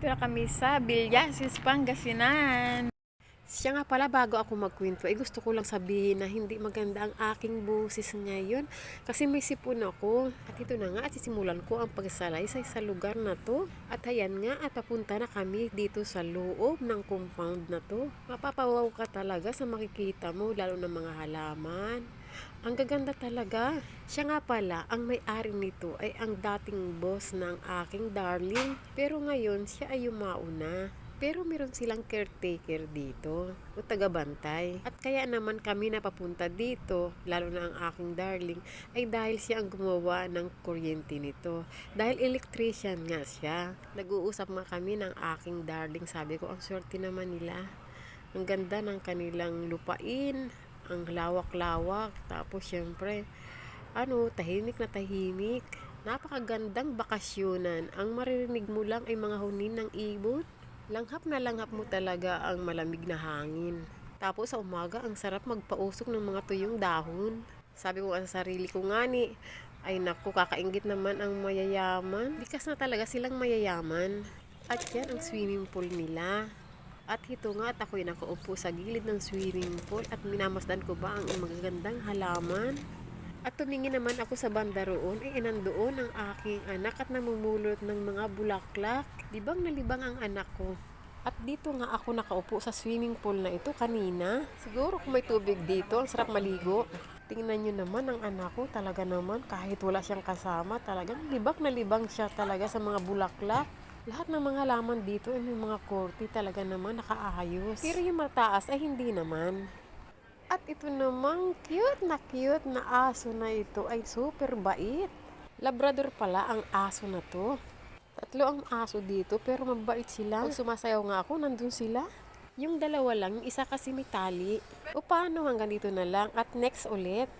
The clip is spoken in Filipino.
Dito na kami sa Bilyasis, Pangasinan. Siya nga pala bago ako magkwento, eh gusto ko lang sabihin na hindi maganda ang aking busis ngayon kasi may sipon ako. At ito na nga at sisimulan ko ang pagsalaysay sa lugar na to. At ayan nga at papunta na kami dito sa loob ng compound na to. Mapapawaw ka talaga sa makikita mo lalo ng mga halaman. Ang gaganda talaga. Siya nga pala, ang may-ari nito ay ang dating boss ng aking darling. Pero ngayon, siya ay yumauna. Pero meron silang caretaker dito o tagabantay. At kaya naman kami napapunta dito, lalo na ang aking darling, ay dahil siya ang gumawa ng kuryente nito. Dahil electrician nga siya. Nag-uusap nga kami ng aking darling. Sabi ko, ang swerte naman nila. Ang ganda ng kanilang lupain, ang lawak-lawak. Tapos syempre, ano, tahimik na tahimik. Napakagandang bakasyonan. Ang maririnig mo lang ay mga hunin ng ibon. Langhap na langhap mo talaga ang malamig na hangin. Tapos sa umaga, ang sarap magpausok ng mga tuyong dahon. Sabi ko sa sarili ko nga ni, ay naku, kakaingit naman ang mayayaman. Likas na talaga silang mayayaman. At yan ang swimming pool nila. At ito nga at ako'y nakaupo sa gilid ng swimming pool at minamasdan ko ba ang magagandang halaman. At tumingin naman ako sa banda roon, ay nandoon ang aking anak at namumulot ng mga bulaklak. Libang na libang ang anak ko. At dito nga ako nakaupo sa swimming pool na ito kanina. Siguro kung may tubig dito, ang sarap maligo. Tingnan nyo naman ang anak ko, talaga naman kahit wala siyang kasama, talagang libak na libang siya talaga sa mga bulaklak. Lahat ng mga halaman dito ay may mga korte talaga naman nakaayos. Pero yung mataas ay hindi naman. At ito namang cute na cute na aso na ito ay super bait. Labrador pala ang aso na to. Tatlo ang aso dito pero mabait sila. Pag sumasayaw nga ako, nandun sila. Yung dalawa lang, isa kasi may tali. O paano hanggang dito na lang at next ulit.